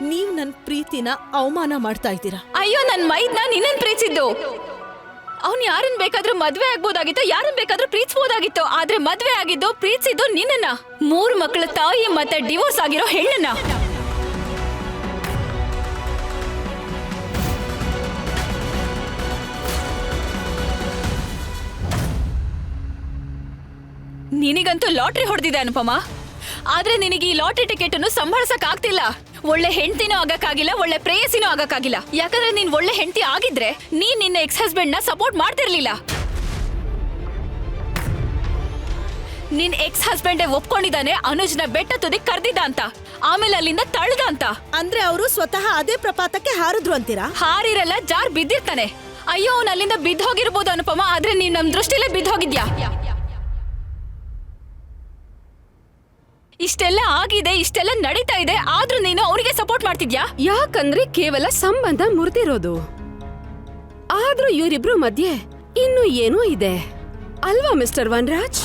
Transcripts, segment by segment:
ನೀವ್ ನನ್ ಪ್ರೀತಿನ ಅವಮಾನ ಮಾಡ್ತಾ ಇದ್ದೀರಾ? ಅಯ್ಯೋ, ನನ್ ಮೈದ್ನ ನಿನ್ನನ್ ಪ್ರೀತಿಸಿದ್ದು ಅವ್ನ್ ಯಾರನ್ ಬೇಕಾದ್ರೂ ಮದ್ವೆ ಆಗ್ಬೋದಾಗಿತ್ತು, ಯಾರನ್ ಬೇಕಾದ್ರೂ ಪ್ರೀತಿಸಬಹುದಾಗಿತ್ತು ಆದ್ರೆ ಮದ್ವೆ ಆಗಿದ್ದು, ಪ್ರೀತಿಸಿದ್ದು ನಿನ್ನನ್ನ. ಮೂರ್ ಮಕ್ಕಳ ತಾಯಿ ಮತ್ತೆ ಡಿವೋರ್ಸ್ ಆಗಿರೋ ಹೆಣ್ಣನ್ನ. ನಿನಗಂತೂ ಲಾಟ್ರಿ ಹೊಡೆದಿದೆ ಅನುಪಮ. ಆದ್ರೆ ನಿನಗೆ ಈ ಲಾಟ್ರಿ ಟಿಕೆಟ್ ಅನ್ನು ಸಂಭಾಳಿಸಕ್ ಆಗ್ತಿಲ್ಲ ಒಳ್ಳೆ ಹೆಂಡತಿನೂ ಆಗಕ್ಕಾಗಿಲ್ಲ ಒಳ್ಳೆ ಪ್ರೇಯಸಿನೂ ಆಗಕ್ಕಾಗಿಲ್ಲ. ಯಾಕಂದ್ರೆ ನೀನ್ ಒಳ್ಳೆ ಹೆಂಡತಿ ಆಗಿದ್ರೆ ನೀನ್ ನಿನ್ನ ಎಕ್ಸ್ ಹಸ್ಬೆಂಡ್ನ ಸಪೋರ್ಟ್ ಮಾಡ್ತಿರ್ಲಿಲ್ಲ. ನಿನ್ ಎಕ್ಸ್ ಹಸ್ಬೆಂಡ್ ಒಪ್ಕೊಂಡಿದ್ದಾನೆ ಅನುಜ್ನ ಬೆಟ್ಟ ತುದಿ ಕರ್ದಿದ್ದ ಅಂತ ಆಮೇಲೆ ಅಲ್ಲಿಂದ ತಳ್ದ ಅಂತ. ಅಂದ್ರೆ ಅವರು ಸ್ವತಃ ಅದೇ ಪ್ರಪಾತಕ್ಕೆ ಹಾರಿದ್ರು ಅಂತೀರಾ? ಹಾರಿರಲ್ಲ ಜಾರ್ ಬಿದ್ದಿರ್ತಾನೆ. ಅಯ್ಯೋ ಅವ್ನು ಅಲ್ಲಿಂದ ಬಿದ್ದೋಗಿರ್ಬೋದು ಅನುಪಮ ಆದ್ರೆ ನೀನ್ ನಮ್ ದೃಷ್ಟಿಲೇ ಬಿದ್ದು ಇಷ್ಟೆಲ್ಲ ಆಗಿದೆ ಇಷ್ಟೆಲ್ಲ ನಡೀತಾ ಇದೆ ಆದ್ರೂ ನೀನು ಅವರಿಗೆ ಸಪೋರ್ಟ್ ಮಾಡ್ತಿದ್ಯಾ? ಯಾಕಂದ್ರೆ ಕೇವಲ ಸಂಬಂಧ ಮುರಿದಿರೋದು. ಆದ್ರೂ ಇವರಿಬ್ರು ಮಧ್ಯೆ ಇನ್ನು ಏನೋ ಇದೆ. ಅಲ್ವಾ ಮಿಸ್ಟರ್ ವನ್ರಾಜ್?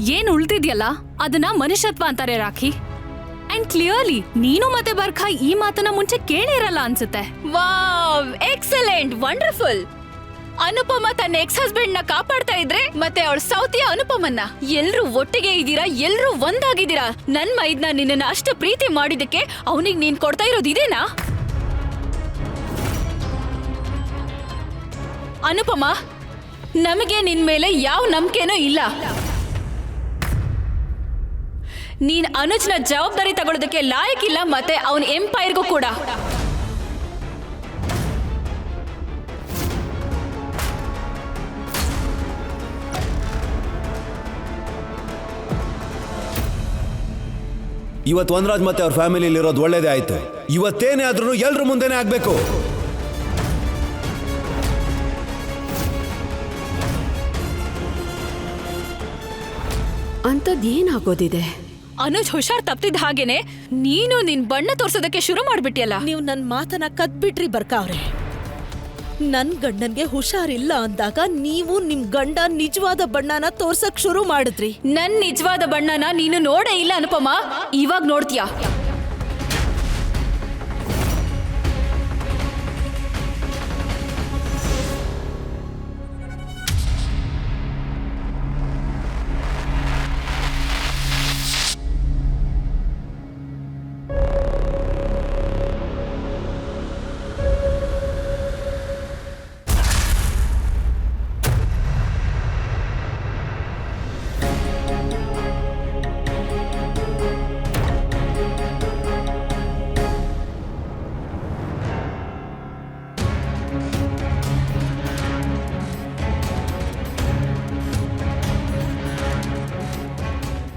ಏನ್ ಉಳ್ತಿದ್ಯಲ್ಲ ಅದನ್ನ ಮನುಷ್ಯತ್ವ ಅಂತಾರೆ ರಾಖಿ. ಅಂಡ್ ಕ್ಲಿಯರ್ಲಿ ನೀನು ಮತ್ತೆ ಬರ್ಖಾ ಈ ಮಾತನ್ನ ಮುಂಚೆ ಕೇಳಿರಲ್ಲ ಅನ್ಸುತ್ತೆ. Wow excellent wonderful. ಅನುಪಮ ತನ್ನ ಎಕ್ಸ್ ಹಸ್ಬೆಂಡ್ನ ಕಾಪಾಡ್ತಾ ಇದ್ರೆ ಮತ್ತೆ ಅವಳ ಸೌತಿಯ ಅನುಪಮನ್ನ? ಎಲ್ರು ಒಟ್ಟಿಗೆ ಇದ್ದೀರಾ? ಎಲ್ರು ಒಂದಾಗಿದ್ದೀರಾ? ನನ್ ಮೈದ್ನ ನಿನ್ನ ಅಷ್ಟು ಪ್ರೀತಿ ಮಾಡಿದಕ್ಕೆ ಅವನಿಗೆ ನೀನ್ ಕೊಡ್ತಾ ಇರೋದು ಇದೇನಾ? ಅನುಪಮ, ನಮಗೆ ನಿನ್ ಮೇಲೆ ಯಾವ ನಂಬಿಕೆನೂ ಇಲ್ಲ. ನೀನ್ ಅನುಜ್ನ ಜವಾಬ್ದಾರಿ ತಗೊಳ್ಳೋದಕ್ಕೆ ಲಾಯಕ್ಕಿಲ್ಲ ಮತ್ತೆ ಅವನ ಎಂಪೈರ್ಗೂ ಕೂಡ. ಇವತ್ತು ವನರಾಜ್ ಮತ್ತೆ ಅವ್ರ ಫ್ಯಾಮಿಲಿಯಲ್ಲಿ ಇರೋದು ಒಳ್ಳೇದೇ ಆಯ್ತು. ಇವತ್ತೇನೇ ಆದ್ರೂ ಎಲ್ರ ಮುಂದೆನೇ ಆಗ್ಬೇಕು. ಅಂಥದ್ದೇನಾಗೋದಿದೆ ಅನುಜ್ ಹುಷಾರ್ ತಪ್ತಿದ್ದ ಹಾಗೇನೆ ನೀನು ನಿನ್ ಬಣ್ಣ ತೋರ್ಸೋದಕ್ಕೆ ಶುರು ಮಾಡ್ಬಿಟ್ಟಿಯಲ್ಲ. ನೀವು ನನ್ನ ಮಾತನ್ನ ಕದ್ಬಿಟ್ರಿ ಬರ್ಕಾವ್ರೆ ನನ್ ಗಂಡನ್ಗೆ ಹುಷಾರಿಲ್ಲ ಅಂದಾಗ ನೀವು ನಿಮ್ ಗಂಡ ನಿಜವಾದ ಬಣ್ಣನ ತೋರ್ಸಕ್ ಶುರು ಮಾಡಿದ್ರಿ. ನನ್ ನಿಜವಾದ ಬಣ್ಣನ ನೀನು ನೋಡೇ ಇಲ್ಲ ಅನುಪಮ. ಇವಾಗ ನೋಡ್ತೀಯಾ?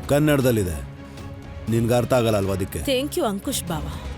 ಕನ್ನಡದಲ್ಲಿದೆ. ನಿನ್ಗೆ ಅರ್ಥ ಆಗಲ್ಲ ಅಲ್ವಾ ಅದಕ್ಕೆ? ಥ್ಯಾಂಕ್ ಯು ಅಂಕುಶ್ ಬಾವ.